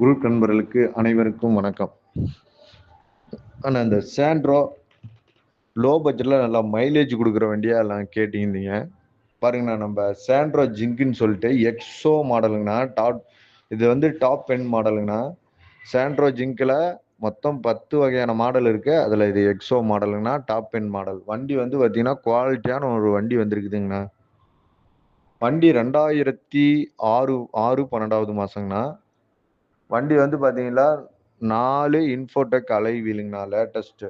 Group நண்பர்களுக்கு அனைவருக்கும் வணக்கம். ஆனால் இந்த சாண்ட்ரோ லோ பட்ஜெட்டில் நல்லா மைலேஜ் கொடுக்குற வண்டியாக எல்லாம் கேட்டிருந்தீங்க. பாருங்கண்ணா நம்ம சாண்ட்ரோ ஜிங்க்குன்னு சொல்லிட்டு எக்ஸோ மாடலுங்கண்ணா டாப் இது வந்து டாப் பென் மாடலுங்கண்ணா சாண்ட்ரோ ஜிங்கில் மொத்தம் பத்து வகையான மாடல் இருக்கு. அதில் இது எக்ஸோ மாடலுங்கண்ணா டாப் பென் மாடல் வண்டி வந்து பார்த்தீங்கன்னா குவாலிட்டியான ஒரு வண்டி வந்திருக்குதுங்கண்ணா. வண்டி ரெண்டாயிரத்தி ஆறு ஆறு பன்னெண்டாவது மாதங்கண்ணா வண்டி வந்து பார்த்தீங்கன்னா நாலு இன்ஃபோடெக் அலை வீலுங்கண்ணா லேட்டஸ்ட்டு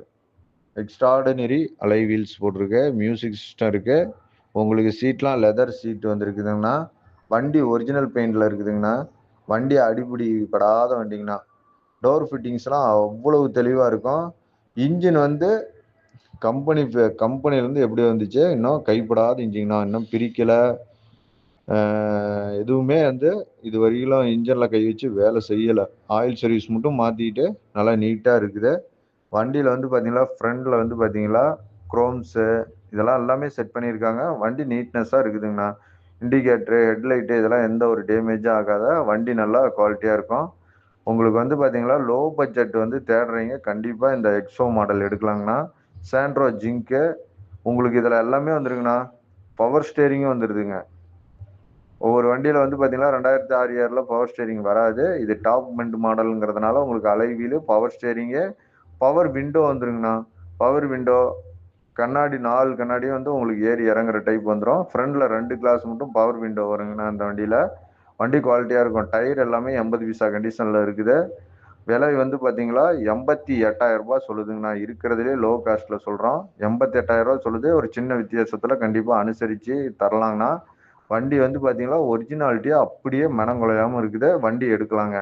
எக்ஸ்ட்ராடனரி அலை வீல்ஸ் போட்டிருக்கு மியூசிக் சிஸ்டம் இருக்கு. உங்களுக்கு சீட்லாம் லெதர் சீட் வந்துருக்குதுங்கண்ணா. வண்டி ஒரிஜினல் பெயிண்டில் இருக்குதுங்கண்ணா. வண்டி அடிப்படி படாத வண்டிங்கண்ணா. டோர் ஃபிட்டிங்ஸ்லாம் அவ்வளவு தெளிவாக இருக்கும். இன்ஜின் வந்து கம்பெனி கம்பெனிலேருந்து எப்படி வந்துச்சு? இன்னும் கைப்படாத இன்ஜின்ண்ணா இன்னும் பிரிக்கலை. எதுவுமே வந்து இது வரையிலும் இன்ஜனில் கை வச்சு வேலை செய்யலை. ஆயில் சர்வீஸ் மட்டும் மாற்றிக்கிட்டு நல்லா நீட்டாக இருக்குது. வண்டியில் வந்து பார்த்தீங்களா ஃப்ரண்டில் வந்து பார்த்தீங்களா குரோம்ஸு இதெல்லாம் எல்லாமே செட் பண்ணியிருக்காங்க. வண்டி நீட்னஸாக இருக்குதுங்கண்ணா. இண்டிகேட்ரு ஹெட்லைட்டு இதெல்லாம் எந்த ஒரு டேமேஜும் ஆகாத வண்டி நல்லா குவாலிட்டியாக இருக்கும். உங்களுக்கு வந்து பார்த்தீங்களா லோ பட்ஜெட் வந்து தேடுறீங்க கண்டிப்பாக இந்த எக்ஸோ மாடல் எடுக்கலாங்கண்ணா. சாண்ட்ரோ ஜிங்க்கு உங்களுக்கு இதில் எல்லாமே வந்துருங்கண்ணா பவர் ஸ்டேரிங்கும் வந்துடுதுங்க ஒவ்வொரு வண்டியில் வந்து பார்த்தீங்கன்னா ரெண்டாயிரத்தி ஆறு இயரில் பவர் ஸ்டேரிங் வராது. இது டாப் மெண்ட் மாடலுங்கிறதுனால உங்களுக்கு alloy wheel power steering power window வந்துருங்கண்ணா. Power window கண்ணாடி நாலு கண்ணாடியும் வந்து உங்களுக்கு ஏறி இறங்குற டைப் வந்துடும் ஃப்ரண்டில் ரெண்டு கிளாஸ் மட்டும் பவர் விண்டோ வருங்கண்ணா அந்த வண்டியில். வண்டி குவாலிட்டியாக இருக்கும். டயர் எல்லாமே எண்பது பைசா கண்டிஷனில் இருக்குது. விலை வந்து பார்த்தீங்களா எண்பத்தி எட்டாயிரம் ரூபாய் சொல்லுதுங்கண்ணா. இருக்கிறதுலே லோ காஸ்ட்டில் சொல்கிறோம் எண்பத்தி எட்டாயிரம் ரூபா சொல்லுது. ஒரு சின்ன வித்தியாசத்தில் கண்டிப்பாக அனுசரித்து தரலாங்கண்ணா. வண்டி வந்து பார்த்தீங்கன்னா ஒரிஜினாலிட்டியாக அப்படியே மனங்குலையாமல் இருக்குது. வண்டி எடுக்கலாங்க.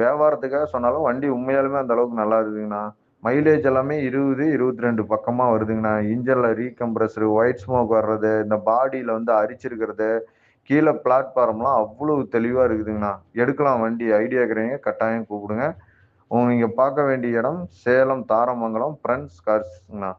வியாபாரத்துக்காக சொன்னாலும் வண்டி உண்மையாலுமே அந்த அளவுக்கு நல்லா இருக்குதுங்கண்ணா. மைலேஜ் எல்லாமே இருபது இருபத்தி ரெண்டு பக்கமாக வருதுங்கண்ணா. இன்ஜனில் ரீகம்ப்ரஸரு ஒயிட் ஸ்மோக் வர்றது இந்த பாடியில் வந்து அரிச்சிருக்கிறது கீழே பிளாட்ஃபார்ம்லாம் அவ்வளோ தெளிவாக இருக்குதுங்கண்ணா. எடுக்கலாம் வண்டி. ஐடியா இருக்கிறீங்க கட்டாயம் கூப்பிடுங்க. நீங்கள் பார்க்க வேண்டிய இடம் சேலம் தாரமங்கலம் ஃப்ரெண்ட்ஸ் கார்ஸ்ங்கண்ணா